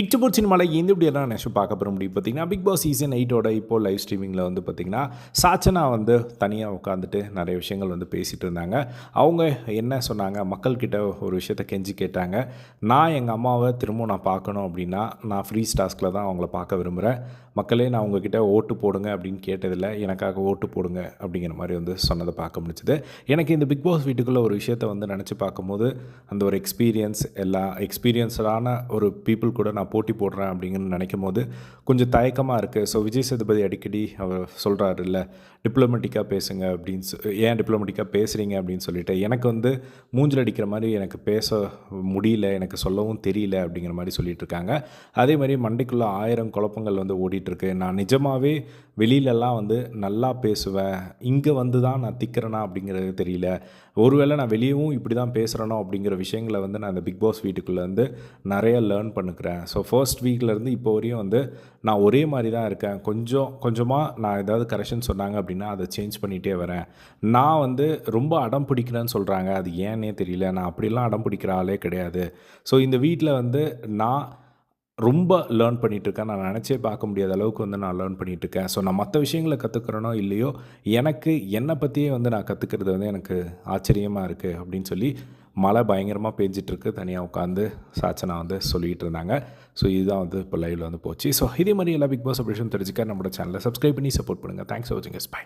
இச்சபோட் சினிமாவில் எந்த இப்படியெல்லாம் நெக்ஸ்ட் பார்க்க போகிற முடியும். பார்த்தீங்கன்னா பிக் பாஸ் சீசன் எயிட்டோட இப்போ லைவ் ஸ்ட்ரீமிங்கில் வந்து பார்த்திங்கன்னா சாச்சனா வந்து தனியாக உட்காந்துட்டு நிறைய விஷயங்கள் வந்து பேசிகிட்டு இருந்தாங்க. அவங்க என்ன சொன்னாங்க? மக்கள்கிட்ட ஒரு விஷயத்த கெஞ்சி கேட்டாங்க. நான் எங்கள் அம்மாவை திரும்பவும் நான் பார்க்கணும் அப்படின்னா நான் ஃப்ரீ ஸ்டாஸ்கில் தான் அவங்கள பார்க்க விரும்புகிறேன் மக்களே நான் உங்ககிட்ட ஓட்டு போடுங்க அப்படின்னு கேட்டதில்லை. எனக்காக ஓட்டு போடுங்க அப்படிங்கிற மாதிரி வந்து சொன்னதை பார்க்க முடிச்சுது எனக்கு இந்த பிக் பாஸ் வீட்டுக்குள்ளே ஒரு விஷயத்தை வந்து நினச்சி பார்க்கும்போது அந்த ஒரு எக்ஸ்பீரியன்ஸ் எல்லா எக்ஸ்பீரியன்ஸ்டான ஒரு பீப்புள் கூட நான் போட்டி போடுறேன் அப்படிங்கன்னு நினைக்கும் போது கொஞ்சம் தயக்கமாக இருக்குது ஸோ விஜய் சேதுபதி அடிக்கடி அவர் சொல்கிறாரு இல்லை டிப்ளமெட்டிக்காக பேசுங்க அப்படின்னு சொ- ஏன் டிப்ளமெட்டிக்காக பேசுகிறீங்க அப்படின்னு சொல்லிட்டு. எனக்கு வந்து மூஞ்சில் அடிக்கிற மாதிரி எனக்கு பேச முடியல எனக்கு சொல்லவும் தெரியல அப்படிங்கிற மாதிரி சொல்லிட்டு இருக்காங்க. அதே மாதிரி மண்டைக்குள்ளே ஆயிரம் குழப்பங்கள் வந்து ஓடிட்டுருக்கு நான் நிஜமாகவே வெளியிலலாம் வந்து நல்லா பேசுவேன் இங்கே வந்து தான் நான் திக்கிறேனா? அப்படிங்கிறது தெரியல. ஒருவேளை நான் வெளியவும் இப்படி தான் பேசுகிறேனோ அப்படிங்கிற விஷயங்களை வந்து நான் இந்த பிக் பாஸ் வீட்டுக்குள்ளே வந்து நிறைய லேர்ன் பண்ணுக்கிறேன். ஸோ ஃபர்ஸ்ட் வீக்லேருந்து இப்போ வரையும் வந்து நான் ஒரே மாதிரி தான் இருக்கேன். கொஞ்சம் கொஞ்சமாக நான் ஏதாவது கரெக்ஷன் சொன்னாங்க அப்படின்னா அதை சேஞ்ச் பண்ணிகிட்டே வரேன். நான் வந்து ரொம்ப அடம் பிடிக்கிறேன்னு சொல்கிறாங்க அது ஏன்னே தெரியல. நான் அப்படிலாம் அடம் பிடிக்கிற ஆளே கிடையாது. ஸோ இந்த வீட்டில் வந்து நான் ரொம்ப லேர்ன் பண்ணிகிட்ருக்கேன் நான் நினச்சே பார்க்க முடியாத அளவுக்கு வந்து நான் லேர்ன் பண்ணிகிட்ருக்கேன் ஸோ நான் மற்ற விஷயங்களை கற்றுக்கிறேனோ இல்லையோ எனக்கு என்னை பற்றியே வந்து நான் கற்றுக்கிறது வந்து எனக்கு ஆச்சரியமாக இருக்குது அப்படின்னு சொல்லி மழை பயங்கரமாக பேஞ்சிட்ருக்கு தனியாக உட்காந்து சாச்சனா வந்து சொல்லிகிட்டு இருந்தாங்க. ஸோ இதுதான் வந்து இப்போ லைவில் வந்து போச்சு. ஸோ இதே மாதிரி எல்லா பிக் பாஸ் அப்டேஷன் தெரிஞ்சுக்க நம்மளோட சேனலை சப்ஸ்கிரைப் பண்ணி சப்போர்ட் பண்ணுங்கள் தேங்க்ஸ் ஃபார் வாட்சிங் எஸ் பை